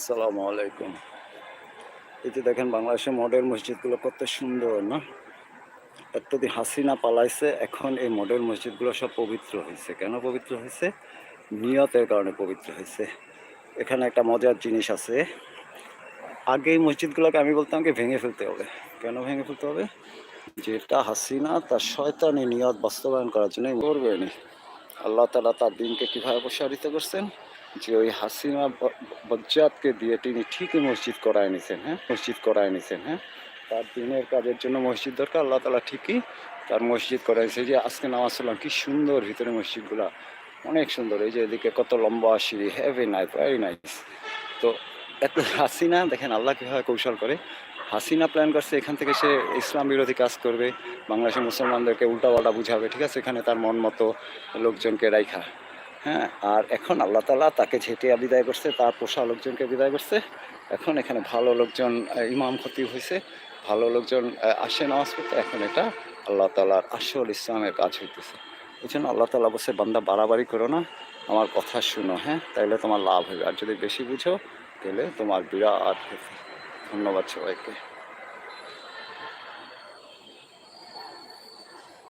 আসসালামু আলাইকুম। যে দেখেন বাংলাদেশের মডেল মসজিদগুলো কত সুন্দর, না? এতদিন হাসিনা পালাইছে, এখন এই মডেল মসজিদগুলো সব পবিত্র হয়েছে। কেন পবিত্র হয়েছে? নিয়তের কারণে পবিত্র হয়েছে। এখানে একটা মজার জিনিস আছে। আগে এই মসজিদগুলোকে আমি বলতাম কি, ভেঙে ফেলতে হবে। কেন ভেঙে ফেলতে হবে? যেটা হাসিনা তার শয়তানি নিয়ত বাস্তবায়ন করার জন্য করবেনি আল্লাহ তালা তার দিনকে কীভাবে প্রসারিত করছেন? যে ওই হাসিনা বজ্জাতকে দিয়ে তিনি ঠিকই মসজিদ করায় নিছেন হ্যাঁ? মসজিদ করায় নিছেন হ্যাঁ? তার দিনের কাজের জন্য মসজিদ দরকার, আল্লাহ তালা ঠিকই তার মসজিদ করায় নিছে। যে আজকে নামাজ সাল্লাম কি সুন্দর ভিতরে মসজিদগুলা, অনেক সুন্দর। এই যে এদিকে কত লম্বা সিঁড়ি হ্যাভি নাইস ভেরি নাইস তো এত হাসিনা, দেখেন আল্লাহ কীভাবে কৌশল করে। হাসিনা প্ল্যান করছে, এখান থেকে সে ইসলাম বিরোধী কাজ করবে, বাংলাদেশের মুসলমানদেরকে উল্টাপাল্টা বুঝাবে, ঠিক আছে? এখানে তার মন মতো লোকজনকে রাইখা। হ্যাঁ আর এখন আল্লাহ তালা তাকে ঝেঁটিয়া বিদায় করছে, তার পোষা লোকজনকে বিদায় করছে। এখন এখানে ভালো লোকজন ইমাম খতিব হয়েছে, ভালো লোকজন আসে নামাজ পড়তে। এখন এটা আল্লাহ তালার আসল ইসলামের কাজ হইতেছে। এই জন্য আল্লাহ তালা বসে বান্দা বাড়াবাড়ি করো না, আমার কথা শুনো হ্যাঁ? তাইলে তোমার লাভ হবে আর যদি বেশি বুঝো তাহলে তোমার বিরাট ক্ষতি। ধন্যবাদ সবাইকে।